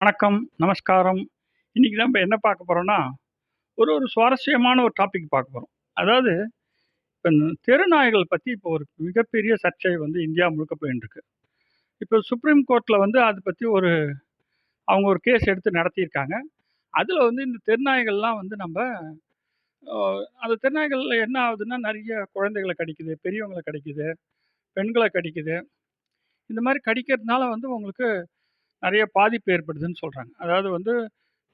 வணக்கம், நமஸ்காரம். இன்னைக்கு நம்ம என்ன பார்க்க போகிறோன்னா ஒரு ஒரு சுவாரஸ்யமான ஒரு டாபிக் பார்க்க போகிறோம் அதாவது, இப்போ இந்த தெரு நாய்கள் இப்போ ஒரு மிகப்பெரிய சர்ச்சை வந்து இந்தியா முழுக்க போயின்ருக்கு. இப்போ சுப்ரீம் கோர்ட்டில் வந்து அதை பற்றி ஒரு அவங்க ஒரு கேஸ் எடுத்து நடத்தியிருக்காங்க. அதில் வந்து இந்த தெருநாய்கள்லாம் வந்து நம்ம அந்த தெருநாய்களில் என்ன ஆகுதுன்னா, நிறைய குழந்தைகளை கடிக்குது, பெரியவங்களை கடிக்குது, பெண்களை கடிக்குது. இந்த மாதிரி கடிக்கிறதுனால வந்து உங்களுக்கு நிறைய பாதிப்பு ஏற்படுதுன்னு சொல்கிறாங்க அதாவது வந்து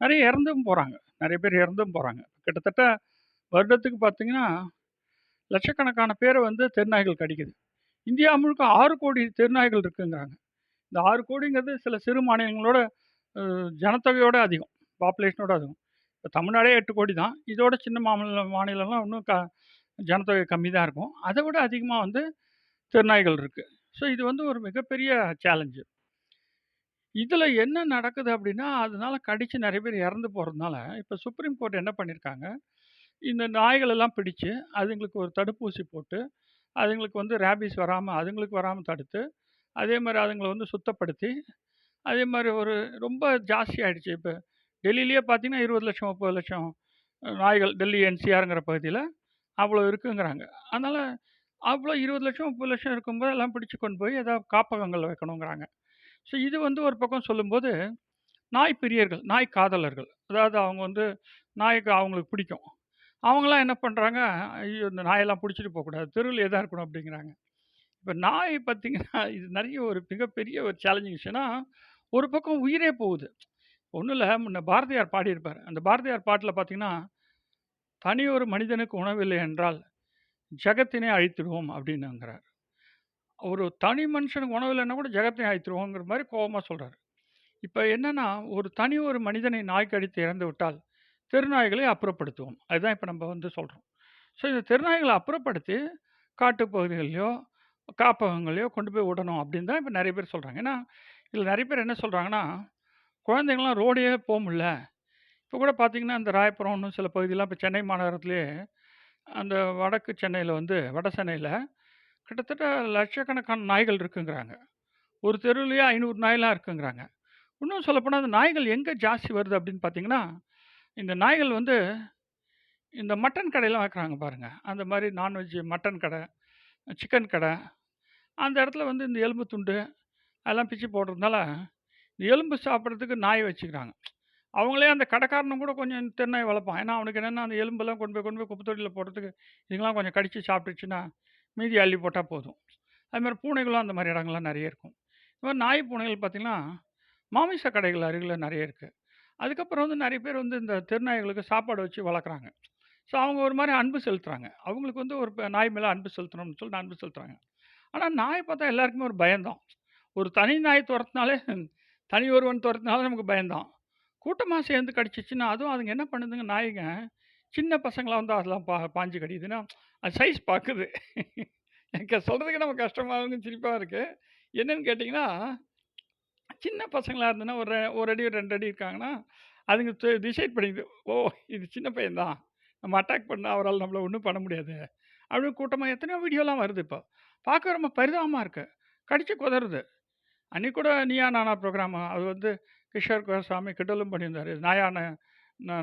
நிறைய இறந்தும் போகிறாங்க நிறைய பேர் இறந்தும் போகிறாங்க கிட்டத்தட்ட வருடத்துக்கு பார்த்தீங்கன்னா, லட்சக்கணக்கான பேரை வந்து தெருநாய்கள் கடிக்குது. இந்தியா முழுக்க ஆறு கோடி தெருநாய்கள் இருக்குங்கிறாங்க. இந்த ஆறு கோடிங்கிறது சில சிறு மாநிலங்களோட ஜனத்தொகையோடு ஜனத்தொகையோட அதிகம். பாப்புலேஷனோட அதிகம். இப்போ தமிழ்நாடே எட்டு கோடி தான். இதோட சின்ன மாநில மாநிலம்லாம் இன்னும் க ஜனத்தொகை கம்மி தான் இருக்கும். அதை விட அதிகமாக வந்து தெருநாய்கள் இருக்குது ஸோ இது வந்து ஒரு மிகப்பெரிய சேலஞ்சு. இதில் என்ன நடக்குது அப்படின்னா அதனால கடிச்சு நெறைய பேர் இறந்து போறதுனால, இப்ப சுப்ரீம் கோர்ட் என்ன பண்ணியிருக்காங்க, இந்த நாய்கள் எல்லாம் பிடிச்சு, அதுங்களுக்கு ஒரு தடுப்பூசி போட்டு, அதுங்களுக்கு வந்து ரேபீஸ் வராம அதுங்களுக்கு வராம தடுத்து, அதே மாதிரி அதுங்கள வந்து சுத்தப்படுத்தி, அதே மாதிரி ஒரு ரொம்ப ஜாஸ்தி ஆயிடுச்சு. இப்ப டெல்லியிலேயே பார்த்தீங்கன்னா, 20,00,000 30,00,000 நாய்கள் டெல்லி என்சிஆர்ங்கிற பகுதியில அவ்வளோ இருக்குங்கிறாங்க. அதனால அவ்வளோ 20,00,000 30,00,000 இருக்கும்போது எல்லாம் பிடிச்சு கொண்டு போய் ஏதாவது காப்பகங்கள்ல வைக்கணுங்கிறாங்க. ஸோ இது வந்து ஒரு பக்கம் சொல்லும்போது, நாய் பிரியர்கள், நாய் காதலர்கள். அதாவது அவங்க வந்து நாய்க்கு அவங்களுக்கு பிடிக்கும். அவங்களாம் என்ன பண்ணுறாங்க ஐயோ! இந்த நாயெல்லாம் பிடிச்சிட்டு போகக்கூடாது தெருவில் எதாக இருக்கணும் அப்படிங்கிறாங்க இப்போ நாய் பார்த்தீங்கன்னா, இது நிறைய ஒரு மிகப்பெரிய ஒரு சேலஞ்சிங் விஷயம்னா, ஒரு பக்கம் உயிரே போகுது. ஒன்றும் இல்லை முன்ன பாரதியார் பாடியிருப்பார் அந்த பாரதியார் பாட்டில் பார்த்திங்கன்னா "தனி ஒரு மனிதனுக்கு உணவில்லை என்றால், ஜகத்தினே அழித்துடுவோம் அப்படின்னுங்கிறார் ஒரு தனி மனுஷனுக்கு உணவு இல்லைன்னா கூட ஜகத்தையும் அழித்துருவோங்கிற மாதிரி கோபமாக சொல்கிறாரு இப்போ என்னென்னா ஒரு தனி ஒரு மனிதனை நாய் கடித்து இறந்து விட்டால், தெருநாய்களை அப்புறப்படுத்துவோம். அதுதான் இப்போ நம்ம வந்து சொல்கிறோம் ஸோ இந்த தெருநாய்களை அப்புறப்படுத்தி, காட்டுப்பகுதிகளையோ காப்பகங்களையோ கொண்டு போய் விடணும் அப்படின்னு தான் இப்போ நிறைய பேர் சொல்கிறாங்க ஏன்னா, இதில் நிறைய பேர் என்ன சொல்கிறாங்கன்னா குழந்தைங்களாம் ரோடே போக முடில. இப்போ கூட பார்த்திங்கன்னா இந்த ராயபுரம்னு சில பகுதிலாம் இப்போ சென்னை மாநகரத்துலேயே அந்த வடக்கு சென்னையில் வந்து வட சென்னையில் கிட்டத்தட்ட லட்சக்கணக்கான நாய்கள் இருக்குங்கிறாங்க. ஒரு தெருவிலேயே ஐநூறு நாய்லாம் இருக்குங்கிறாங்க. இன்னும் சொல்லப்போனால் அந்த நாய்கள் எங்கே ஜாஸ்தி வருது அப்படின்னு பார்த்தீங்கன்னா, இந்த நாய்கள் வந்து இந்த மட்டன் கடையெல்லாம் வைக்கிறாங்க பாருங்கள் அந்த மாதிரி நான்வெஜ் மட்டன் கடை, சிக்கன் கடை, அந்த இடத்துல வந்து இந்த எலும்பு துண்டு, அதெல்லாம் பிச்சு போடுறதுனால, இந்த எலும்பு சாப்பிட்றதுக்கு நாய் வச்சுக்கிறாங்க. அவங்களே அந்த கடைக்காரனும் கூட கொஞ்சம் தென்னாய் வளர்ப்பான். ஏன்னா, அவனுக்கு என்னென்னா அந்த எலும்பெல்லாம் கொண்டு போய் கொண்டு போய் குப்பை போடுறதுக்கு, இதுங்களாம் கொஞ்சம் கடித்து சாப்பிட்டுச்சுன்னா மீதி அள்ளி போட்டால் போதும். அதுமாதிரி பூனைகளும் அந்த மாதிரி இடங்கள்லாம் நிறைய இருக்கும். இது மாதிரி நாய், பூனைகள் பார்த்திங்கன்னா மாமிச கடைகள் அருகில் நிறைய இருக்குது அதுக்கப்புறம் வந்து நிறைய பேர் வந்து இந்த தெருநாய்களுக்கு சாப்பாடு வச்சு வளர்க்குறாங்க. ஸோ அவங்க ஒரு மாதிரி அன்பு செலுத்துகிறாங்க அவங்களுக்கு வந்து ஒரு நாய் மேலே அன்பு செலுத்தணும்னு சொல்லி அன்பு செலுத்துறாங்க. ஆனால் நாய் பார்த்தா எல்லாருக்குமே ஒரு பயம்தான் ஒரு தனி நாய் துரத்தினாலே தனி ஒருவன் தொரத்துனாலே நமக்கு பயம்தான் கூட்டமாக சேர்ந்து கடிச்சிச்சுன்னா, அதுவும் அதுங்க என்ன பண்ணுதுங்க நாய்ங்க, சின்ன பசங்களாக வந்து அதெல்லாம் பா பாஞ்சு கடிக்குது. அது சைஸ் பார்க்குது. எனக்கு சொல்கிறதுக்கு நம்ம கஷ்டமாகவும் சிரிப்பாக இருக்குது என்னென்னு என்னன்னு சின்ன பசங்களாக இருந்ததுன்னா, ஒரு ஒரு அடி ரெண்டு அடி இருக்காங்கன்னா, அதுங்க டிசைட் பண்ணிக்குது. ஓ! இது சின்ன பையன் தான். நம்ம அட்டாக் பண்ணால் அவரால் நம்மளை ஒன்றும் பண்ண முடியாது. அப்படின்னு கூட்டமாக எத்தனையோ வீடியோலாம் வருது இப்போ. பார்க்க ரொம்ப பரிதாபமாக இருக்குது கடிச்சு குதறுது. அன்னைக்கு கூட நீயா நானா ப்ரோகிராம் அது வந்து கிஷோர் குமாரசாமி கிண்டலும் பண்ணியிருந்தாரு. நாயா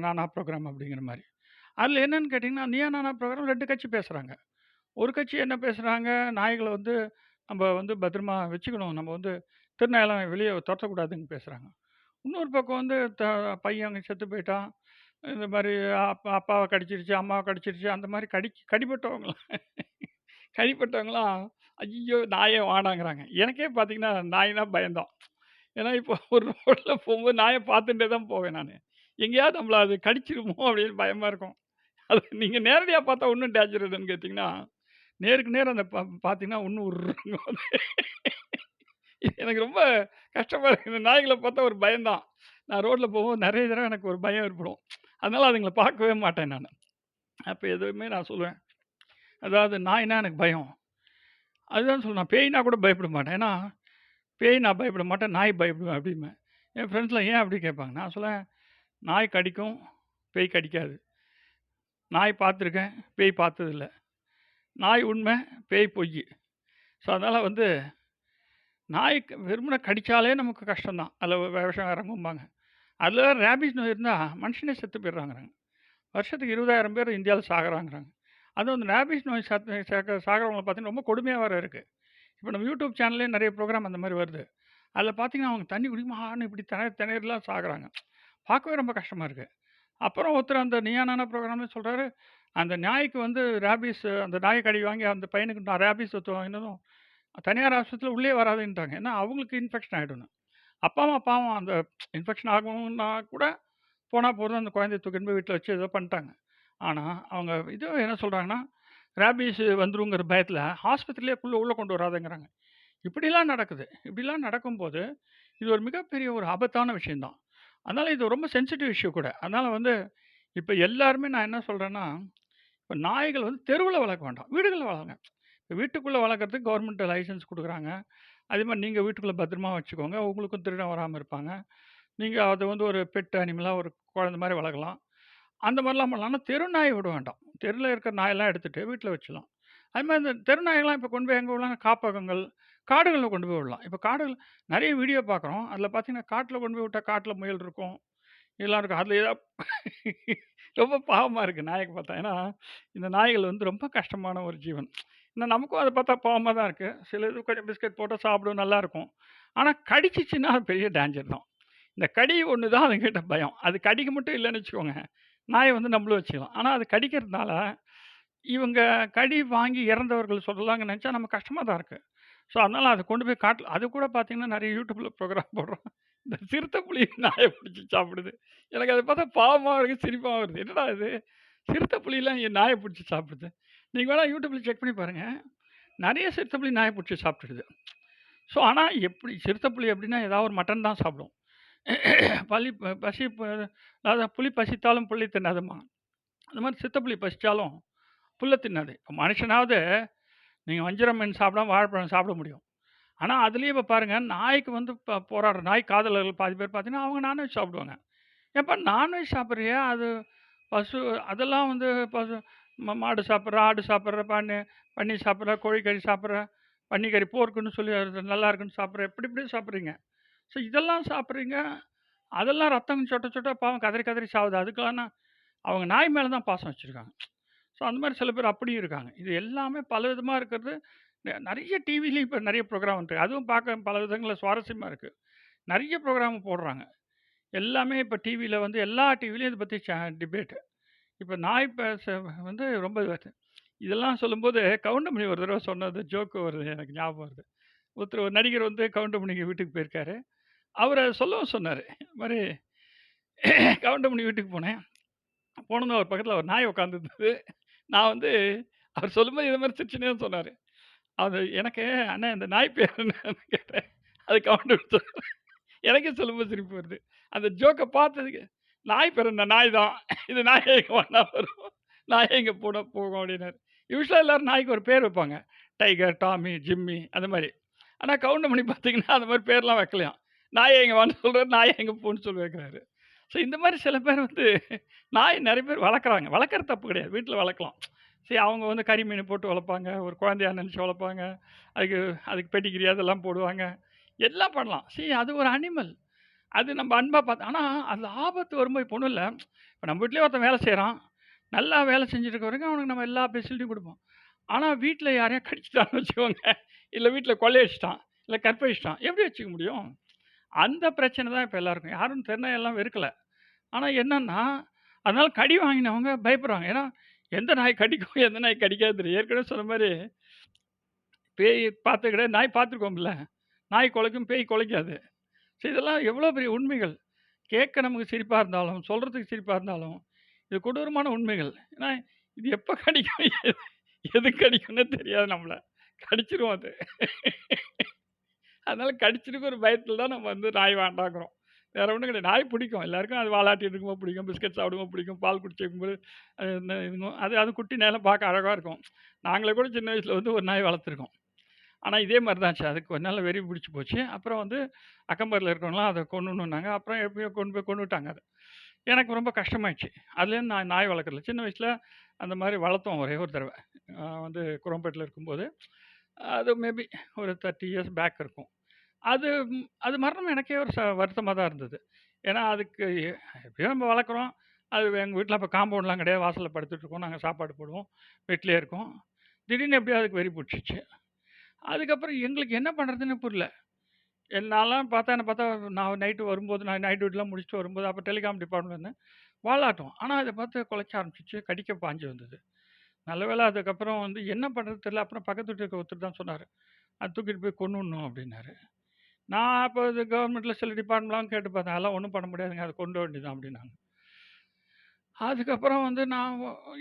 நானா ப்ரோக்ராம் அப்படிங்கிற மாதிரி அதில் என்னன்னு கேட்டீங்கன்னா, நீயா நானா ப்ரோகிராம் 2 கட்சி பேசுறாங்க. ஒரு கட்சி என்ன பேசுறாங்க, நாய்கள வந்து நம்ம வந்து பத்திரமா வச்சுக்கணும். நம்ம வந்து தெருநாயெல்லாம் வெளிய தொரத்தக்கூடாதுன்னு பேசுறாங்க. இன்னொரு பக்கம் வந்து த பையன் செத்து போயிட்டான். இந்த மாரி அப்பா அப்பாவ கடிச்சிருச்சு, அம்மாவ கடிச்சிருச்சு, அந்த மாரி கடி கடிபட்டவங்கலாம் கடிபட்டவங்கலாம், ஐயோ நாயே வேணாங்கிறாங்க. எனக்கே பார்த்தீங்கன்னா, நாய்னா பயந்தான் ஏன்னா, இப்போ ஒரு ரோட்ல போம்போது நாய பார்த்துட்டே தான் போவேன் நானு. எங்கேயாவது நம்மள அது கடிச்சிருமோ அப்படின்னு பயமா இருக்கும். அது நீங்க நேரடியா பார்த்தா இன்னும் டேஞ்சர் எதுன்னு கேட்டிங்கன்னா நேருக்கு நேர் அந்த பா பார்த்தீங்கன்னா, இன்னும் உர்ருங்கும் எனக்கு ரொம்ப கஷ்டமா இருக்கு. இந்த நாய்கள பார்த்தா ஒரு பயம்தான். நான் ரோட்ல போகும்போது நெறைய தடவ எனக்கு ஒரு பயம் ஏற்படும். அதனால அதுங்கள பார்க்கவே மாட்டேன் நானு. அப்ப எதுவுமே நான் சொல்லுவேன். அதாவது நாய்னா எனக்கு பயம். அதுதான் சொல்றேன். பேய்னா கூட பயப்பட மாட்டேன். ஏன்னா, பேய் நான் பயப்பட மாட்டேன். நாய் பயப்படுவேன் அப்படிம்பேன். என் ஃப்ரெண்ட்ஸ்லாம் ஏன் அப்படி கேட்பாங்க. நான் சொல்லுவேன், நாய் கடிக்கும், பேய் கடிக்காது. நாய் பார்த்துருக்கேன், பேய் பார்த்ததில்ல. நாய் உண்மை, பேய் பொய் ஸோ அதனால் வந்து நாய்க்கு வெறுமனை கடித்தாலே நமக்கு கஷ்டம் தான். விஷம் இறங்கும்பாங்க. அதில் ரேபிஸ் நோய் இருந்தால் மனுஷனே செத்து போயிடுறாங்கிறாங்க. வருஷத்துக்கு 20,000 பேர் இந்தியாவில் சாகிறாங்கிறாங்க அதுவும் அந்த ரேபிஸ் நோய் சத்து சேக்க சாகுறவங்கள பார்த்தீங்கன்னா, ரொம்ப கொடுமையாக வர இருக்குது இப்போ நம்ம யூடியூப் சேனல்லேயே நிறைய ப்ரோக்ராம் அந்த மாதிரி வருது. அதில் பார்த்தீங்கன்னா, அவங்க தண்ணி குடிக்குமான்னு இப்படி திணை திணறிலாம் சாகுறாங்க. பார்க்கவே ரொம்ப கஷ்டமாக இருக்குது அப்புறம் ஒருத்தர் அந்த நீயா நானா ப்ரோகிராம்ல சொல்றாரு, அந்த நாய்க்கு வந்து ரேபீஸ் அந்த நாய் கடி வாங்கி அந்த பையனுக்கு நான் ரேபீஸ் தொத்து வாங்கினதும், தனியார் ஆஸ்பத்திரியில உள்ளே வராதுன்ட்டாங்க. ஏன்னா அவங்களுக்கு இன்ஃபெக்ஷன் ஆயிடும்னு. அப்பா, அம்மா பாவம் அந்த இன்ஃபெக்ஷன் ஆகணும்னா கூட போனா போதும் அந்த குழந்தைய தூக்கின்னு போய் வீட்ல வச்சு ஏதோ பண்ணிட்டாங்க. ஆனா, அவங்க இது என்ன சொல்றாங்கன்னா, ரேபீஸ் வந்துருங்கிற பயத்தில் ஆஸ்பத்திரியிலேயே புள்ள உள்ள கொண்டு வராதுங்கிறாங்க இப்படிலாம் நடக்குது. இப்படிலாம் நடக்கும்போது, இது ஒரு மிகப்பெரிய ஒரு ஆபத்தான விஷயம் தான். அதனால இது ரொம்ப சென்சிட்டிவ் இஷ்யூ கூட. அதனால வந்து இப்ப எல்லாருமே நான் என்ன சொல்றேன்னா, இப்ப நாய்கள் வந்து தெருவுல வளர்க்க வேண்டாம். வீடுகள்ல வளருங்க. இப்ப வீட்டுக்குள்ள வளர்க்கறதுக்கு கவர்மெண்ட் லைசென்ஸ் குடுக்குறாங்க. மாதிரி நீங்க வீட்டுக்குள்ள பத்திரமா வச்சுக்கோங்க. உங்களுக்கும் திருடன் வராம இருப்பாங்க. நீங்க அத வந்து ஒரு பெட் அனிமலா ஒரு குழந்தை மாரி வளர்க்கலாம். அந்த மாரிலாம் பண்ணலாம். ஆனா தெரு நாய் விட வேண்டாம். தெருல இருக்கிற நாயெல்லாம் எடுத்துட்டு வீட்ல வச்சுடலாம். அதுமாதிரி இந்த தெரு நாயெல்லாம் இப்ப கொண்டு போய் எங்க விடலாம்? காப்பகங்கள், காடுகளில் கொண்டு போய் விடலாம். இப்போ காடுகள் நெறைய வீடியோ பார்க்குறோம். அதில பார்த்தீங்கன்னா, காட்டில் கொண்டு போய் விட்டா காட்டில் முயல் இருக்கும். இதெல்லாம் இருக்கும். அதில ஏதா ரொம்ப பாவமா இருக்கு நாயக்க பார்த்தா. ஏன்னா, இந்த நாய்கள் வந்து ரொம்ப கஷ்டமான ஒரு ஜீவன். ஏன்னா நமக்கும் அத பார்த்தா பாவமா தான் இருக்கு. சில இது கொஞ்சம் பிஸ்கட் போட்டா சாப்பிடும் நல்லாயிருக்கும் ஆனா கடிச்சிச்சுன்னா அது பெரிய டேஞ்சர் தான். இந்த கடி ஒண்ணு தான் அதுங்கிட்ட பயம். அது கடிக்க மட்டும் இல்லன்னு வச்சுக்கோங்க, நாய வந்து நம்மளும் வச்சுக்கலாம். ஆனா அது கடிக்கிறதுனால, இவங்க கடி வாங்கி இறந்தவர்கள் சொல்லலாம்னு நினச்சா நம்ம கஷ்டமா தான் இருக்கு. ஸோ அதனால் அதை கொண்டு போய் காட்டில் அது கூட பார்த்தீங்கன்னா, நிறைய யூடியூப்பில் ப்ரோக்ராம் போடுறோம் இந்த சிறுத்தை புலி நாயை பிடிச்சி சாப்பிடுது. எனக்கு அதை பார்த்தா பாவமாக இருக்குது சிரிப்பாக வருது. என்னடா இது? சிறுத்தை புலிலாம் என் நாயை பிடிச்சி சாப்பிடுது. நீங்கள் வேணால் யூடியூப்பில் செக் பண்ணி பாருங்கள் நிறைய சிறுத்தை புலி நாயை பிடிச்சி சாப்பிட்டுடுது. ஸோ ஆனால் எப்படி சிறுத்தை புலி அப்படின்னா ஏதாவது ஒரு மட்டன் தான் சாப்பிடும். பள்ளி பசி அதாவது புளி பசித்தாலும் புள்ளி தின்னாதுமா அந்த மாதிரி சிறுத்தை பசித்தாலும் பசிச்சாலும் தின்னாது. இப்போ மனுஷனாவது நீங்கள் வஞ்சிரம் மீன் சாப்பிடாம வாழைப்பழம் சாப்பிட முடியும். ஆனால் அதுலேயே இப்போ பாருங்கள் நாய்க்கு வந்து இப்போ போராடுற நாய் காதலர்கள் பாதி பேர் பார்த்தீங்கன்னா, அவங்க நான்வெஜ் சாப்பிடுவாங்க. எப்போ நான்வெஜ் சாப்பிடுறியா? அது பசு அதெல்லாம் வந்து பசு ம மாடு சாப்பிட்ற ஆடு சாப்பிட்ற பண்ணி பன்னி சாப்பிட்ற கோழிக்கறி சாப்பிட்ற பன்னிக்கறி போர்க்குன்னு சொல்லி அது நல்லா இருக்குன்னு சாப்பிட்ற எப்படி இப்படி சாப்பிட்றீங்க ஸோ இதெல்லாம் சாப்பிட்றீங்க அதெல்லாம் ரத்தம் சொட்ட சொட்ட பாவம் கதறி கதறி சாவுது. அதுக்கெல்லாம் அவங்க நாய் மேலே தான் பாசம் வச்சுருக்காங்க ஸோ அந்த மாதிரி சில பேர் அப்படியும் இருக்காங்க. இது எல்லாமே பல விதமாக இருக்கிறது. நெ நெறைய டிவிலயும் இப்ப நெறைய ப்ரோகிராம் அதுவும் பார்க்க பல விதங்கள்ல சுவாரஸ்யமா இருக்கு. நெறைய ப்ரோகிராம் போடுறாங்க. எல்லாமே இப்ப டிவில வந்து எல்லா டிவிலயும் இத பத்தி சே டிபேட். இப்ப நாய் பேச வந்து ரொம்ப இதெல்லாம் சொல்லும்போது கவுண்டமணி ஒரு தடவ சொன்னது ஜோக் வருது எனக்கு ஞாபகம் வருது. ஒருத்தர் ஒரு நடிகர் வந்து கவுண்டமணிங்க வீட்டுக்கு போயிருக்காரு. அவர சொல்லவும் சொன்னாரு. இந்த மாரி கவுண்டமணி வீட்டுக்கு போனேன். போனதும் ஒரு பக்கத்தில் ஒரு நாய் உட்காந்துருந்தது. நான் வந்து அவர் சொல்லும்போது இது மாதிரி சிரிச்சுன்னே தான் சொன்னாரு. அது எனக்கு அண்ணே இந்த நாய் பேர் என்னன்னு கேட்டேன். அது கவுண்டமணி சொன்னாரு. எனக்கே சொல்லும்போது சிரிப்பு வருது. அந்த ஜோக்க பார்த்ததுக்கு நாய் பேர் என்ன? நாய் தான். இது நாய் எங்க வந்தா வரும். நாய் எங்க போனா போகும் அப்படின்னாரு யூசுவலா எல்லாரும் நாய்க்கு ஒரு பேர் வைப்பாங்க. டைகர், டாமி, ஜிம்மி அந்த மாதிரி ஆனா கவுண்டமணி பார்த்தீங்கன்னா, அந்த மாதிரி பேர்லாம் வைக்கலையாம். நாய் எங்க வான்னு சொல்றாரு, நாய் எங்க போன்னு சொல்லி வைக்கிறாரு. ஸோ இந்த மாதிரி சில பேர் வந்து நாய் நிறைய பேர் வளர்க்குறாங்க. வளர்க்குற தப்பு கிடையாது. வீட்டில் வளர்க்கலாம். சரி அவங்க வந்து கறி மீன் போட்டு வளர்ப்பாங்க. ஒரு குழந்தையா நினச்சி வளர்ப்பாங்க. அதுக்கு அதுக்கு பெடிகிரி அதெல்லாம் போடுவாங்க. எல்லாம் பண்ணலாம். சரி அது ஒரு அனிமல். அது நம்ம அன்பாக பார்த்து ஆனால் அது ஆபத்து வரும்போது இப்போ ஒன்றும் இல்லை இப்போ நம்ம வீட்லேயே ஒருத்தன் வேலை செய்கிறான் நல்லா வேலை செஞ்சுட்டு வரைக்கும் அவனுக்கு நம்ம எல்லா ஃபெசிலிட்டியும் கொடுப்போம் ஆனால் வீட்டில் யாரையும் கடிச்சிட்டான்னு வச்சுக்கோங்க. இல்லை வீட்டில் கொள்ளையடிச்சிட்டான் இல்லை கற்பழிச்சிட்டான் எப்படி வச்சுக்க முடியும்? அந்த பிரச்சனை தான் இப்போ எல்லாருக்கும். யாரும் தென்னை எல்லாம் வெறுக்கலை ஆனா என்னன்னா, அதனால கடி வாங்கினவங்க பயப்படுறாங்க. ஏன்னா, எந்த நாய் கடிக்கும், எந்த நாய் கடிக்காதுன்னு தெரியும். ஏற்கனவே சொன்ன மாரி பேய் பார்த்தது கிடையாது. நாய் பார்த்துருக்கோம்ல. நாய் கொலைக்கும், பேய் கொலைக்காது. ஸோ இதெல்லாம் எவ்வளோ பெரிய உண்மைகள். கேட்க நமக்கு சிரிப்பா இருந்தாலும், சொல்றதுக்கு சிரிப்பா இருந்தாலும், இது கொடூரமான உண்மைகள். ஏன்னா, இது எப்ப கடிக்கும், எது எது கடிக்கும்னே தெரியாது நம்மள. கடிச்சிரும் அது. அதனால கடிச்சிருக்கும் ஒரு பயத்தில் தான் நம்ம வந்து நாய் வேண்டாங்கிறோம். வேற ஒன்றும் கிடையாது. நாய் பிடிக்கும். எல்லாருக்கும் அது வாலாட்டிட்டு இருக்கும்போது பிடிக்கும். பிஸ்கட் சாப்பிடும்போது பிடிக்கும். பால் குடிச்சிருக்கும்போது அது என்ன அது அது குட்டி நேரம் பார்க்க அழகாக இருக்கும். நாங்களே கூட சின்ன வயசில் வந்து ஒரு நாய் வளர்த்துருக்கோம். ஆனால் இதே மாதிரி தான் அதுக்கு கொஞ்ச நாள் வெறி பிடிச்சி போச்சு. அப்புறம் வந்து அக்கம்பரில் இருக்கவங்களாம் அதை அத அப்புறம் எப்பயோ கொண்டு போய் கொன்னுட்டாங்க அது எனக்கு ரொம்ப கஷ்டமாயிடுச்சு. அதுலேருந்து நான் நாய் வளர்க்குறல சின்ன வயசில் அந்த மாதிரி வளர்த்தோம் ஒரே ஒரு தடவை வந்து குரம்பேட்டில் இருக்கும்போது. அது மேபி ஒரு 30 இயர்ஸ் பேக் இருக்கும். அது அது மரணம் எனக்கே ஒரு ச வருத்தமா தான் இருந்தது. ஏன்னா, அதுக்கு எ எப்படியோ நம்ம வளர்க்குறோம். அது எங்க வீட்ல அப்ப காம்பவுண்ட்லாம் கிடையாது. வாசல்ல படுத்துட்ருக்கோம். நாங்க சாப்பாடு போடுவோம். வீட்டிலே இருக்கோம். திடீர்னு எப்படியோ அதுக்கு வெறி புடிச்சிருச்சு. அதுக்கப்புறம் எங்களுக்கு என்ன பண்ணுறதுன்னு புரியல. எ நான்லாம் பார்த்தா என்ன பார்த்தா நான் நைட்டு வரும்போது நான் நைட் டியூட்டிலாம் முடிச்சுட்டு வரும்போது அப்போ டெலிகாம் டிபார்ட்மெண்ட் இருந்தேன். வாலாட்டும். ஆனா அத பார்த்து குலைக்க ஆரம்பிச்சுச்சு. கடிக்க பாஞ்சு வந்தது. நல்ல வேளை அதுக்கப்புறம் வந்து என்ன பண்ணுறது தெரியல. அப்புறம் பக்கத்து வீட்டுக்கு ஒருத்தர் தான் சொன்னாரு. "அத தூக்கிட்டு போய் கொன்னுடணும்" அப்படின்னாரு. நான் அப்போ இது கவர்மெண்ட்டில் சில டிபார்ட்மெண்ட்லாம் கேட்டு பார்த்தேன். அதெல்லாம் ஒன்றும் பண்ண முடியாதுங்க. அதை கொண்டு வேண்டியதான் அப்படின்னாங்க. அதுக்கப்புறம் வந்து நான்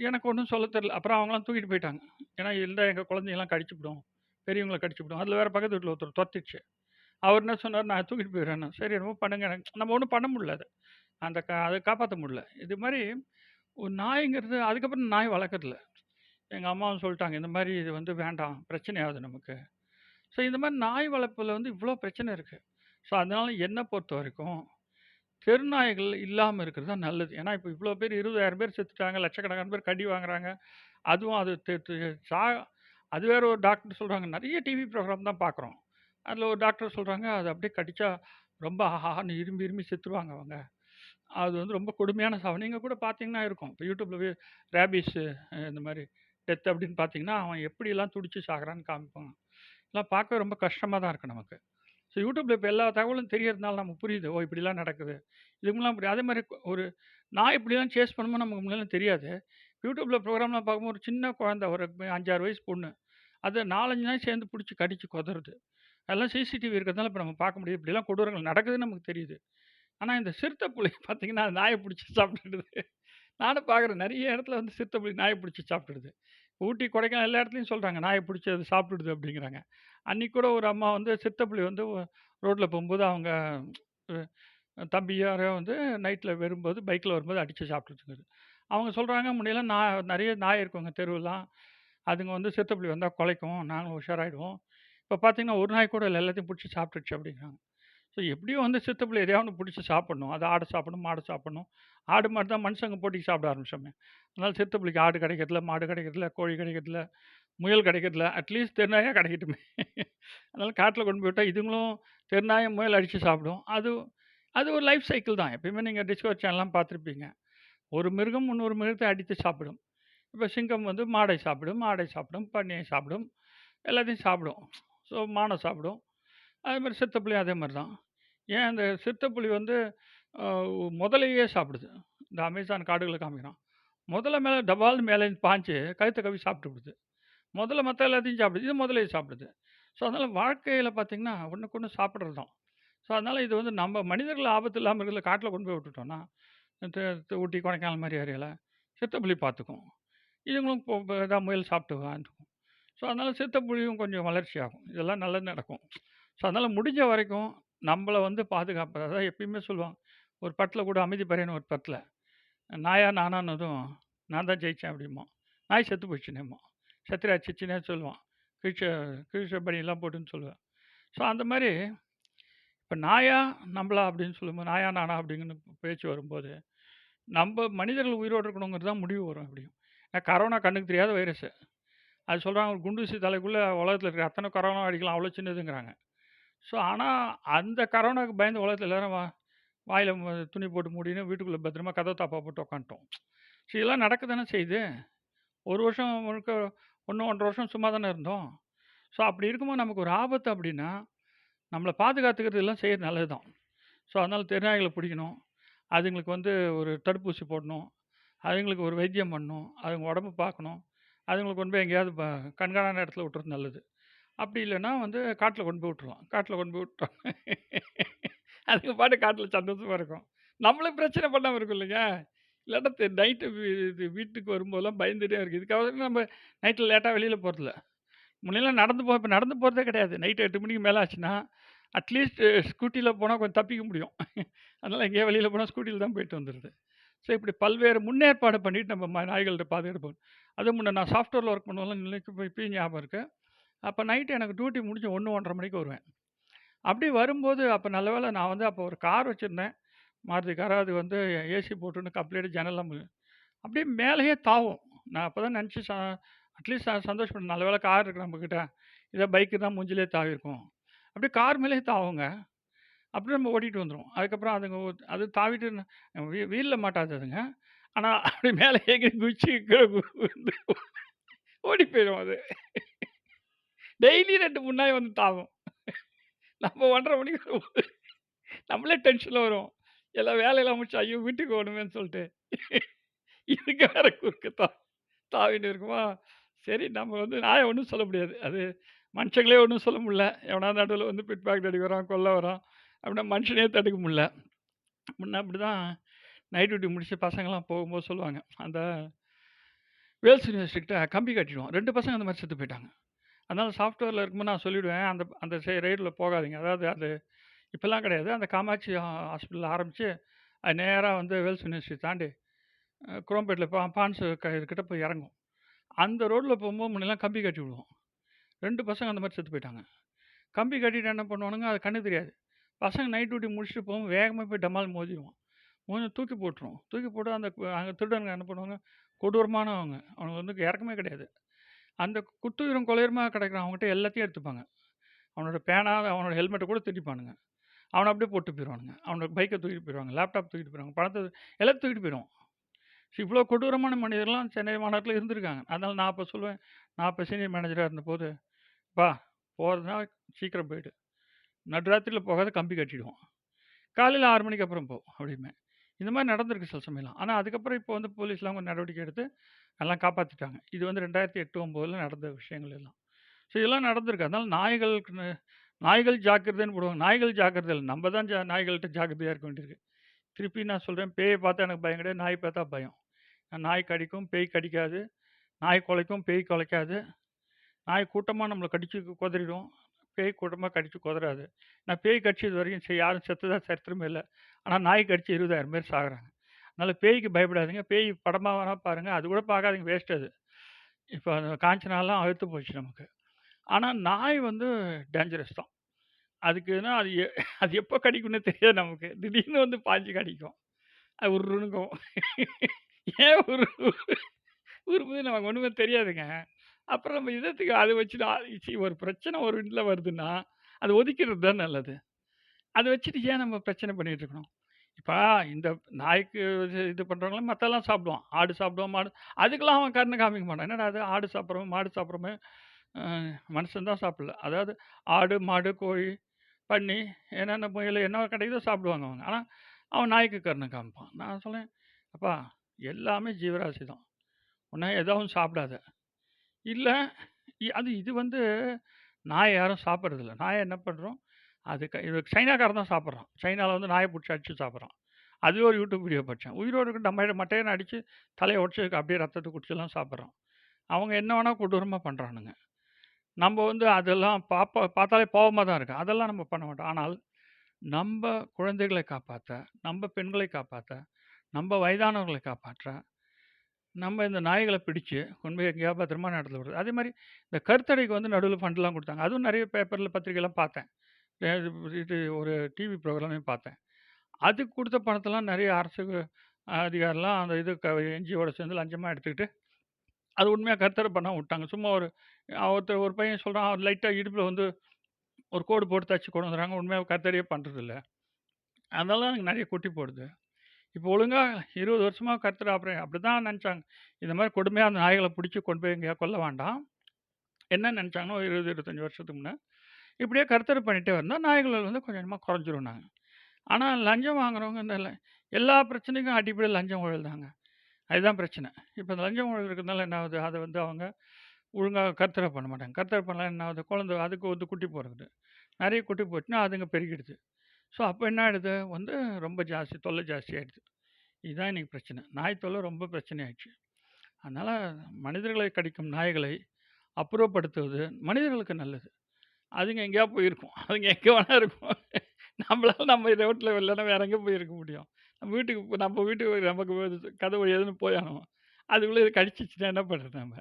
எனக்கு ஒன்றும் சொல்ல தெரில அப்புறம் அவங்களாம் தூக்கிட்டு போயிட்டாங்க. ஏன்னா, இல்லை எங்கள் குழந்தைங்கலாம் கடிச்சுவிடும் பெரியவங்கள கடிச்சுவிடும் அதில் வேற பக்கத்து வீட்டில் ஒருத்தர் தொத்திச்சு அவர் என்ன சொன்னார் "நான் தூக்கிட்டு போயிடுறேன்னு." சரி என்னமோ பண்ணுங்க. நம்ம ஒன்றும் பண்ண முடியல அது அந்த க அதை காப்பாற்ற முடியல. இது மாதிரி ஒரு நாய்ங்கிறது அதுக்கப்புறம் நாய் வளர்க்குறதில்ல எங்கள் அம்மாவும் சொல்லிட்டாங்க "இந்த மாதிரி இது வந்து வேண்டாம். பிரச்சனை ஆகுது நமக்கு." ஸோ இந்த மாதிரி நாய் வளர்ப்பில் வந்து இவ்வளோ பிரச்சனை இருக்குது ஸோ அதனால வரைக்கும் தெரு தெருநாய்கள் இல்லாமல் இருக்கிறது தான் நல்லது. ஏன்னா, இப்போ இவ்வளோ பேர் 20,000 பேர் செத்துட்டாங்க. லட்சக்கணக்கான பேர் கடி வாங்குறாங்க. அதுவும் அது தெ தெ சா அது வேற ஒரு டாக்டர் சொல்கிறாங்க நிறைய டிவி ப்ரோக்ராம் தான் பார்க்குறோம். அதில் ஒரு டாக்டர் சொல்கிறாங்க "அது அப்படியே கடிச்சா ரொம்ப ஆஹான்னு இரும்பி இரும்பி செத்துருவாங்க அவங்க." அது வந்து ரொம்ப கொடுமையான சாவு. நீங்கள் கூட பார்த்தீங்கன்னா இருக்கும். இப்போ யூடியூப்பில் வே ரேபீஸு இந்த மாதிரி டெத் அப்படின்னு பார்த்தீங்கன்னா, அவன் எப்படிலாம் துடிச்சு சாகுறான்னு காமிப்பாங்க. இதெல்லாம் பார்க்கவே ரொம்ப கஷ்டமாக தான் இருக்குது நமக்கு. ஸோ யூடியூப்பில் இப்போ எல்லா தகவலும் தெரியறதுனால நமக்கு புரியுது. ஓ! இப்படிலாம் நடக்குது. இதுக்கு முன்னால அப்படி அதே மாதிரி ஒரு நாய் இப்படிலாம் சேஸ் பண்ணும்போது நமக்கு முன்னெல்லாம் தெரியாது. யூடியூப்பில் ப்ரோக்ராம்லாம் பார்க்கும்போது ஒரு சின்ன குழந்த ஒரு 5, 6 வயசு பொண்ணு. அதை நாலஞ்சு நாள் சேர்ந்து பிடிச்சி கடிச்சு கொதறது அதெல்லாம் சிசிடிவி இருக்கிறதுனால இப்போ நம்ம பார்க்க முடியுது. இப்படிலாம் கொடூரங்கள் நடக்குதுன்னு நமக்கு தெரியுது. ஆனால் இந்த சிறுத்தை புலி பார்த்தீங்கன்னா, அது பிடிச்சி புடிச்சு சாப்பிட்டுடுது. நானும் பார்க்குறேன். நிறைய இடத்துல வந்து சிறுத்தை புலி நாயை பிடிச்சி சாப்பிட்டுடுது. ஊட்டி, கொடைக்கானல் எல்லா இடத்துலையும் சொல்கிறாங்க நாயை பிடிச்சி அது சாப்பிடுது அப்படிங்கிறாங்க. அன்றைக்கி கூட ஒரு அம்மா வந்து சிறுத்தை வந்து ரோட்டில் போகும்போது அவங்க அ தம்பி யாரோ வந்து நைட்டில் வரும்போது பைக்கில் வரும்போது அடித்து சாப்பிட்டுருக்குது அவங்க சொல்கிறாங்க முன்னெல்லாம் நான் நிறைய நாய் இருக்குங்க தெருவெல்லாம் அதுங்க வந்து சிறுத்தை வந்தால் குலைக்கும் நாங்களும் உஷாராயிடுவோம். இப்போ பார்த்தீங்கன்னா, ஒரு நாய் கூட எல்லாத்தையும் பிடிச்சி சாப்பிட்டுருச்சு" அப்படிங்கிறாங்க. ஸோ எப்படியும் வந்து சித்தப்பில் எதையாவது ஒண்ணு சாப்பிட்ணும் அது ஆடை சாப்பிடணும், மாடு சாப்பிடணும். ஆடு, மாடு தான் மனுஷங்க போட்டிக்கு சாப்பிட ஆரம்பிச்சோமே. அதனால் சித்தப்பிள்ளைக்கு ஆடு கிடைக்கிறதில்ல, மாடு கிடைக்கிறதில்ல, கோழி கிடைக்கிறதில்ல, முயல் கிடைக்கிறதில்ல. அட்லீஸ்ட் தெருநாயா கிடைக்கட்டுமே. அதனால் காட்டில் கொண்டு போய் விட்டா இதுங்களும் தெருநாயம் முயல் அடித்து சாப்பிடும். அது அது ஒரு லைஃப் சைக்கிள் தான். எப்பயுமே நீங்கள் டிஸ்கவர் சேனல்லாம் பார்த்துருப்பீங்க. ஒரு மிருகம் இன்னொரு மிருகத்தை அடித்து சாப்பிடும். இப்போ சிங்கம் வந்து மாடை சாப்பிடும், ஆடை சாப்பிடும், பன்னியை சாப்பிடும். எல்லாத்தையும் சாப்பிடும். ஸோ மானை சாப்பிடும். அதே மாதிரி சிறுத்தை அதே மாதிரி தான். ஏன் அந்த சிறுத்தை வந்து முதலையே சாப்பிடுது. இந்த அமேசான் காடுகளை காமிக்கிறான். முதல்ல மேலே டபால்னு மேலே பாஞ்சு கழுத்த சாப்பிட்டு சாப்பிட்டுப்புடுது. முதல்ல மற்ற எல்லாத்தையும் சாப்பிடுது. இது முதலையே சாப்பிடுது. ஸோ அதனால் வாழ்க்கையில் பார்த்தீங்கன்னா, ஒன்றுக்கு ஒன்று சாப்பிட்றது தான். ஸோ அதனால் இது வந்து நம்ம மனிதர்கள் ஆபத்து இல்லாமல் இருக்கிறதுல காட்டில் கொண்டு போய் விட்டுட்டோம்னா, த ஊட்டி, கொடைக்கானல் மாதிரி ஏரியாவில் சித்தப்புளி பார்த்துக்கும். இதுங்களும் இப்போ இப்போ ஏதாவது முயல் சாப்பிட்டு வாழ்ந்துக்கும். ஸோ அதனால் சிறுத்தை கொஞ்சம் வளர்ச்சி ஆகும். இதெல்லாம் நல்லது நடக்கும். ஸோ அதனால முடிஞ்ச வரைக்கும் நம்மள வந்து பாதுகாப்பு அதான் எப்பயுமே சொல்லுவாங்க. ஒரு படத்துல கூட அமைதி பறையன்னு ஒரு படத்துல, நாயா நானானதும் நான் தான் ஜெயிச்சேன் அப்படிம்பான். நாய் செத்து போச்சுன்னேம்பான். செத்துரு அச்சிச்சுன்னே சொல்லுவான். கிழிச்ச கிழிச்ச பனியன்லாம் போட்டுன்னு சொல்லுவேன். ஸோ அந்த மாரி இப்ப நாயா, நம்மளா அப்படின்னு சொல்லும்போது, நாயா நானா அப்படிங்கன்னு பேச்சு வரும்போது, நம்ம மனிதர்கள் உயிரோட இருக்கணுங்கிறது தான் முடிவு வரும் எப்படியும். ஏன்னா கரோனா கண்ணுக்கு தெரியாத வைரஸு. அது சொல்றாங்க ஒரு குண்டூசி தலைக்குள்ள உலகத்துல இருக்கிற அத்தனை கரோனாவும் அடிக்கலாம். அவ்வளோ சின்னதுங்கிறாங்க. ஸோ ஆனா அந்த கரோனாவுக்கு பயந்து உலகத்துல எல்லாரும் வா வாயில ம துணி போட்டு மூடின்னு வீட்டுக்குள்ள பத்திரமா கதவ தாப்பா போட்டு உட்காந்துட்டோம். ஸோ இதெல்லாம் நடக்க தானே செய்யுது. 1 வருஷம் முழுக்க 1, 1 1/2 வருஷம் சும்மா தானே இருந்தோம். ஸோ அப்படி இருக்கும்போது நமக்கு ஒரு ஆபத்து அப்படின்னா, நம்மள பாதுகாத்துக்கிறது எல்லாம் செய்றது நல்லது தான். ஸோ அதனால தெருநாய்கள பிடிக்கணும். அதுங்களுக்கு வந்து ஒரு தடுப்பூசி போடணும். அதுங்களுக்கு ஒரு வைத்தியம் பண்ணணும். அதுங்க உடம்ப பார்க்கணும். அதுங்கள கொண்டு போய் எங்கேயாவது ப கண்காணாத இடத்துல விட்டுறது நல்லது. அப்படி இல்லைன்னா வந்து காட்டில் கொண்டு போய் விட்ருவோம் காட்டில் கொண்டு போய் விட்டோம். அதுக்கு பாட்டு காட்டில் சந்தோஷமாக இருக்கும். நம்மளும் பிரச்சனை பண்ணாமல் இருக்கும் இல்லைங்க. இல்லாட்டா நைட்டு இது வீட்டுக்கு வரும்போதெல்லாம் பயந்துட்டே இருக்குது இதுக்காக நம்ம நைட்டில் லேட்டாக வெளியில் போகிறதில்ல முன்னெல்லாம் நடந்து போ இப்போ நடந்து போகிறதே கிடையாது. நைட்டு எட்டு மணிக்கு மேலே ஆச்சுன்னா, அட்லீஸ்ட் ஸ்கூட்டியில் போனால் கொஞ்சம் தப்பிக்க முடியும். அதனால் எங்கேயோ வெளியில் போனால் ஸ்கூட்டியில் தான் போயிட்டு வந்துடுது ஸோ இப்படி பல்வேறு முன்னேற்பாடு பண்ணிட்டு நம்ம ம பாதுகாப்பு அதுவும் முன்னே நான் சாஃப்ட்வேரில் ஒர்க் பண்ணும்போதெல்லாம் நிலைக்கு போய் இப்பயும் ஞாபகம் இருக்குது அப்போ நைட்டு எனக்கு டியூட்டி முடிஞ்சு 1, 1:30 மணிக்கு வருவேன். அப்படி வரும்போது அப்போ நல்ல வேளை நான் வந்து அப்போ ஒரு கார் வச்சுருந்தேன் மாருதி கார். அது வந்து ஏசி போட்டுன்னு கம்ப்ளீட்டா ஜன்னல்லாம் அப்படியே மேலேயே தாவும். நான் அப்பதான் நினச்சி ச அட்லீஸ்ட் நான் நல்ல வேளை கார் இருக்கு நம்மக்கிட்ட இதை பைக்கு தான் மூஞ்சிலே தாவியிருக்கும். அப்படியே கார் மேலேயே தாவுங்க. அப்படியே நம்ம ஓட்டிகிட்டு வந்துருவோம். அதுக்கப்புறம் அதுங்க அது தாவிட்டு வீ வீலில் மாட்டாது அதுங்க. ஆனால் அப்படியே மேலே எகிறி குச்சி ஓடி போயிடும் அது. டெய்லி 2, 3 நாய் வந்து தாவும். நம்ம 1:30 மணிக்கு வரும்போது நம்மளே டென்ஷனில் வரும் எல்லாம் வேலையெல்லாம் முடிச்சு, ஐயோ! வீட்டுக்கு ஓடணுமேன்னு சொல்லிட்டு. இதுக்கு வேற குறுக்கு தா தாவின்னு இருக்குமா, சரி நம்ம வந்து நாயை ஒன்றும் சொல்ல முடியாது. அது மனுஷங்களே ஒன்றும் சொல்ல முடியல. எவனா நடுவில் வந்து பிட் பேக் அடிக்க வரான், கொல்ல வரான். அப்படின்னா மனுஷனே தடுக்க முடில முன்ன அப்படிதான் நைட் டியூட்டி முடிச்சு பசங்களாம் போகும்போது சொல்லுவாங்க. அந்த வேல்ஸ் யூனிவர்சிட்டிக்கிட்ட கம்பி கட்டிடுவோம். ரெண்டு பசங்க அந்த மாதிரி செத்து போயிட்டாங்க. அதனால சாஃப்ட்வேரில் இருக்கும்போது நான் சொல்லிவிடுவேன் அந்த அந்த சை ரைடுல போகாதீங்க. அதாவது அது இப்போல்லாம் கிடையாது. அந்த காமாட்சி ஹாஸ்பிட்டலில் ஆரம்பித்து அது நேராக வந்து வேல்ஸ் யூனிவர்சிட்டி தாண்டி அ குரோம்பேட்ல பா பான்ஸ் க கிட்ட போய் இறங்கும். அந்த ரோட்டில் போகும்போது முன்னெல்லாம் கம்பி கட்டி விடுவோம். ரெண்டு பசங்க அந்த மாதிரி செத்து போயிட்டாங்க. கம்பி கட்டிட்டு என்ன பண்ணுவானுங்க, அது கண்ணு தெரியாது. பசங்க நைட் டியூட்டி முடிச்சுட்டு போகும் வேகமாக போய் டமால்னு மோதிடுவோம் மோதி தூக்கி போட்டுருவோம் தூக்கி போட்டு அந்த அங்கே திருடனுங்க என்ன பண்ணுவாங்க, கொடூரமானவங்க. அவனுக்கு வந்து இறக்கமே கிடையாது. அந்த குத்துயிரும் கொலையுருமா கிடக்குறான் அவன்கிட்ட எல்லாத்தையும் எடுத்துப்பாங்க. அவனோட பேனா, அவனோட ஹெல்மெட்ட கூட திருடிப்பானுங்க. அவன அப்படியே போட்டு போயிருவானுங்க. அவனோட பைக்க தூக்கிட்டு போயிருவாங்க. லேப்டாப் தூக்கிட்டு போயிருவாங்க. பணத்த எல்லாத்தையும் தூக்கிட்டு போயிருவான். இவ்வளோ கொடூரமான மனிதர்லாம் சென்னை மாநகரத்தில இருந்திருக்காங்க. அதனால நான் அப்ப சொல்லுவேன், நான் அப்ப சீனியர் மேனேஜரா இருந்தபோது, பா போறதுன்னா சீக்கிரம் போயிடு. நடுராத்திரியில் போகாத கம்பி கட்டிடுவோம். காலையில 6 மணிக்கு அப்புறம் போ" அப்படிம்பேன். இந்த மாதிரி நடந்திருக்கு சில சமயம்லாம். ஆனா அதுக்கப்புறம் இப்போ வந்து போலீஸ்லாம் கொஞ்சம் நடவடிக்கை எடுத்து எல்லாம் காப்பாத்திட்டாங்க. இது வந்து 2008, 9ல நடந்த விஷயங்கள் எல்லாம். ஸோ இதெல்லாம் நடந்திருக்கு. அதனால நாய்களுக்குன்னு நாய்கள் ஜாக்கிரதைன்னு போடுவாங்க. நாய்கள் ஜாக்கிரதை இல்ல. நம்ம தான் ஜா நாய்கள்ட்ட ஜாக்கிரதையா இருக்க வேண்டியிருக்கு. திருப்பி நான் சொல்றேன், பேய பார்த்தா எனக்கு பயம் கிடையாது. நாய் பார்த்தா பயம். நாய் கடிக்கும், பேய் கடிக்காது. நாய் குலைக்கும், பேய் குலைக்காது. நாய் கூட்டமா நம்மள கடிச்சு குதறிடும். பேய் கூட்டமாக கடிச்சு குதறாது. நான் பேய் கடிச்சு இதுவரைக்கும் செ யாரும் செத்ததா சரித்திரமே இல்லை ஆனால் நாய் கடிச்சு 20,000 பேர் சாகுறாங்க. அதனால் பேய்க்கு பயப்படாதீங்க. பேய் படமாக வேணால் பாருங்கள் அது கூட பார்க்காதீங்க வேஸ்ட் அது. இப்போ அந்த காஞ்சனாலாம் அழுத்து போச்சு நமக்கு. ஆனால் நாய் வந்து டேஞ்சரஸ் தான். அதுக்குன்னா அது எ அது எப்போ கடிக்கும்னே தெரியாது நமக்கு. திடீர்னு வந்து பாஞ்சு கடிக்கும். அது உருணுங்கும் ஏன் உரு உருமுது நமக்கு ஒன்றுமே தெரியாதுங்க. அப்புறம் நம்ம இதத்துக்கு அது வச்சுட்டு ஆ சி ஒரு பிரச்சனை ஒரு வீட்ல வருதுன்னா, அது ஒதுக்கிறது தான் நல்லது. அதை வச்சுட்டு ஏன் நம்ம பிரச்சனை பண்ணிட்டு இருக்கணும்? இப்ப இந்த நாய்க்கு இது இது பண்றவங்கலாம் சாப்பிடுவான். ஆடு சாப்பிடுவான், மாடு அதுக்கெல்லாம் அவன் கருணை காமிக்க மாட்டான். என்னடா அது ஆடு சாப்பிட்றவன் மாடு சாப்பிட்றமே அ மனுஷன் தான் சாப்பிடல. அதாவது ஆடு, மாடு, கோழி, பன்னி என்னென்ன முயல் என்ன கிடைக்குதோ சாப்பிடுவாங்க அவங்க. ஆனா அவன் நாய்க்கு கருணை காமிப்பான். நான் சொன்னேன், "அப்பா எல்லாமே ஜீவராசி தான். உன்ன எதாவது சாப்பிடாத." இல்ல இ அது இது வந்து நாய யாரும் சாப்பிடுறதில்ல. நாய என்ன பண்றோம், அது க இது சைனாக்காரன் தான் சாப்பிடுறான். சைனால வந்து நாய புடிச்சு அடிச்சு சாப்பிடுறான். அதுவே ஒரு யூடியூப் வீடியோ படிச்சேன். உயிரோட இருக்க நம்ம மட்டையன்னு அடிச்சு தலைய உடைச்சு அப்படியே ரத்தத்த குடிச்செல்லாம் சாப்பிடுறான். அவங்க என்ன வேணா கொடூரமா பண்றானுங்க. நம்ம வந்து அதெல்லாம் பாப்பா பார்த்தாலே பாவமா தான் இருக்கும் அதெல்லாம் நம்ம பண்ண மாட்டோம். ஆனால் நம்ப குழந்தைகளை காப்பாத்த, நம்ப பெண்களை காப்பாத்த, நம்ப வயதானவர்களை காப்பாற்ற, நம்ம இந்த நாய்கள பிடிச்சு கொண்டு போய் எங்கேயாவது பத்திரமான இடத்துல விடுறது. அதே மாரி இந்த கருத்தடைக்கு வந்து நடுவுல ஃபண்ட்லாம் குடுத்தாங்க. அதுவும் நெறைய பேப்பர்ல, பத்திரிக்கைலாம் பார்த்தேன். அ இது ஒரு டிவி ப்ரோகிராமையும் பார்த்தேன். அதுக்கு குடுத்த பணத்தெல்லாம் நெறைய அரசு அதிகாரிலாம் அந்த இது க என்ஜிஓட சேர்ந்து லஞ்சமா எடுத்துக்கிட்டு, அது உண்மையா கருத்தடை பண்ணாம விட்டாங்க. சும்மா ஒரு ஒருத்தர் ஒரு பையன் சொல்றான், லைட்டா இடுப்புல வந்து ஒரு கோடு போட்டு தச்சு கொண்டு வந்துடுறாங்க. உண்மையா கருத்தடையே பண்றதில்ல. அதனால எனக்கு நெறைய கொட்டி போடுது. இப்போ ஒழுங்கா 20 வருஷமா கருத்தடை ஆப்ரே அப்படிதான் நினச்சாங்க இந்த மாதிரி கொடுமையாக அந்த நாய்களை பிடிச்சி கொண்டு போய் எங்கேயா கொல்ல வேண்டாம். என்ன நினச்சாங்கன்னா ஒரு 20, 25 வருஷத்துக்கு முன்னே இப்படியே கருத்தடை பண்ணிகிட்டே வந்தால் நாய்கள் வந்து கொஞ்சம் குறைஞ்சிரும் நாங்கள் ஆனால் லஞ்சம் வாங்குறவங்க இந்த எல்லா பிரச்சனைக்கும் அடிப்படையில் லஞ்சம் ஊழல் தாங்க. அதுதான் பிரச்சனை. இப்போ இந்த லஞ்சம் ஊழல் இருக்கிறதுனால என்ன ஆகுது, அதை வந்து அவங்க ஒழுங்காக கருத்தடை பண்ண மாட்டாங்க. கருத்தடை பண்ணலாம் என்ன ஆகுது, குழந்தை அதுக்கு வந்து குட்டி போகிறது நிறைய குட்டி போச்சுன்னா அதுங்க பெருகிடுது. ஸோ அப்போ என்ன ஆயிடுது, வந்து ரொம்ப ஜாஸ்தி தொல்லை ஜாஸ்தி ஆயிடுது. இதுதான் இன்றைக்கி பிரச்சனை. நாய் தொல்லை ரொம்ப பிரச்சனை அதனால் மனிதர்களை கடிக்கும் நாய்களை அப்புறப்படுத்துவது மனிதர்களுக்கு நல்லது. அதுங்க எங்கேயா போயிருக்கும். அதுங்க எங்கே வேணால் இருக்கும். நம்மளால் நம்ம ரோட்டில் இல்லைன்னா வேற எங்கே போயிருக்க முடியும்? நம்ம வீட்டுக்கு நம்ம வீட்டுக்கு நமக்கு கதவு எதுன்னு போயாகணும். அதுக்குள்ளே இது கடிச்சிச்சுன்னா என்ன பண்ணுறது நம்ம?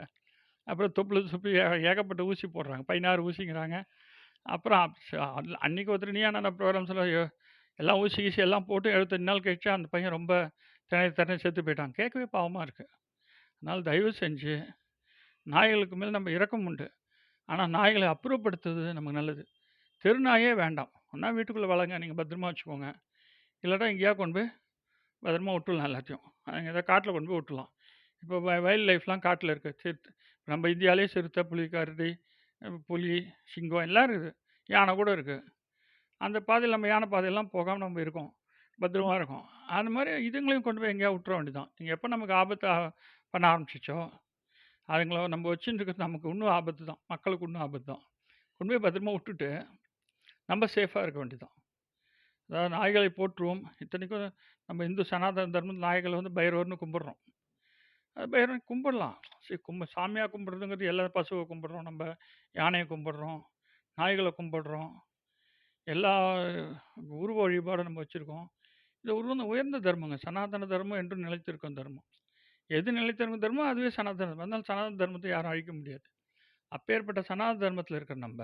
அப்புறம் தொப்புள சுப்பி ஏகப்பட்ட ஊசி போடுறாங்க. 16 ஊசிங்கிறாங்க. அப்புறம் ச அன்னைக்கு ஒருத்தர் நீ நானா ப்ரோகிராம்ஸ்ல எல்லாம் ஊசி கீசி எல்லாம் போட்டு 75 நாள் கழிச்சு அந்த பையன் ரொம்ப திணறி திணறி செத்து போயிட்டான். கேட்கவே பாவமா இருக்கு. அதனால தயவு செஞ்சு நாய்களுக்கு மேல நம்ம இரக்கம் உண்டு. ஆனா நாய்களை அப்புறப்படுத்துவது நமக்கு நல்லது. தெருநாயே வேண்டாம். ஒண்ணா வீட்டுக்குள்ள வளங்க. நீங்க பத்திரமா வச்சுக்கோங்க. இல்லாட்டா எங்கேயாவது கொண்டு போய் பத்திரமா விட்டுடலாம் எல்லாத்தையும். அங்க ஏதாவது காட்டுல கொண்டு போய் விட்டுடலாம். இப்போ வ வைல்ட் லைஃப்லாம் காட்டுல இருக்கு. சிறுத்தை நம்ம இந்தியாவிலேயே சிறுத்தை, புலி, கரடி, புலி, சிங்கம் எல்லாம் இருக்குது. யானை கூட இருக்கு. அந்த பாதையில நம்ம யானை பாதையெல்லாம் போகாம நம்ம இருக்கோம். பத்திரமா இருக்கோம். அந்த மாரி இதுங்களையும் கொண்டு போய் எங்கேயாவது விட்டுற வேண்டியதுதான். நீங்க எப்ப நமக்கு ஆபத்து பண்ண ஆரம்பிச்சுச்சோ, அதுங்கள நம்ம இருக்கிறது நமக்கு இன்னும் ஆபத்து தான். மக்களுக்கு இன்னும் ஆபத்து தான். கொண்டு போய் பத்திரமா விட்டுட்டு, நம்ம சேஃபா இருக்க வேண்டியதுதான். அதாவது நாய்களை போற்றுவோம். இத்தனைக்கும் நம்ம இந்து சனாதன தர்மம் நாய்கள வந்து பைரவர்ன்னு கும்பிடுறோம். அது பைரவன் கும்பிடலாம். சரி கும்ப சாமியா கும்பிடுறதுங்கிறது எல்லா பசுவை கும்பிடுறோம். நம்ம யானைய கும்பிடுறோம். நாய்கள கும்பிடுறோம். எல்லா உருவ வழிபாடும் நம்ம வச்சிருக்கோம். இது ஒரு உயர்ந்த தர்மங்க. சனாதன தர்மம் என்றும் நிலைத்திருக்கும் தர்மம். எது நிலைத்திருக்கும் தர்மம் அதுவே சனாதன தர்மம். அதனால சனாதன தர்மத்தை யாரும் அழிக்க முடியாது. அப்பேற்பட்ட சனாதன தர்மத்தில இருக்கிற நம்ம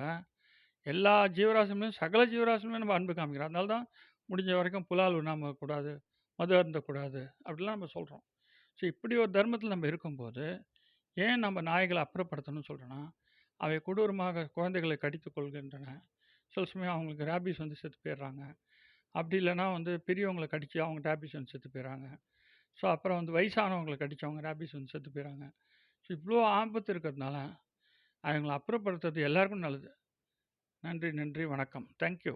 எல்லா ஜீவராசியும் சகல ஜீவராசியுமே நம்ம அன்பு காமிக்கிறோம். அதனால தான் முடிஞ்ச வரைக்கும் புலால் உண்ணாம இருக்கக்கூடாது. மது அருந்தக்கூடாது. அப்படிலாம் நம்ம சொல்றோம். ஸோ இப்படி ஒரு தர்மத்தில் நம்ம இருக்கும்போது, ஏன் நம்ம நாய்களை அப்புறப்படுத்தணும்னு சொல்கிறேன்னா அவை கொடூரமாக குழந்தைகளை கடித்து கொள்கின்றன. சில சமயம் அவங்களுக்கு ரேபிஸ் வந்து செத்து போயிடுறாங்க. அப்படி இல்லைன்னா வந்து பெரியவங்களை கடித்து அவங்க ரேபிஸ் வந்து செத்து போயிடுறாங்க. ஸோ அப்புறம் வந்து வயசானவங்களை கடிச்சு அவங்க ரேபீஸ் வந்து செத்து போயிடுறாங்க. ஸோ இவ்வளோ ஆபத்து இருக்கிறதுனால, அவங்களை அப்புறப்படுத்துறது எல்லாருக்கும் நல்லது. நன்றி, நன்றி. வணக்கம். Thank you.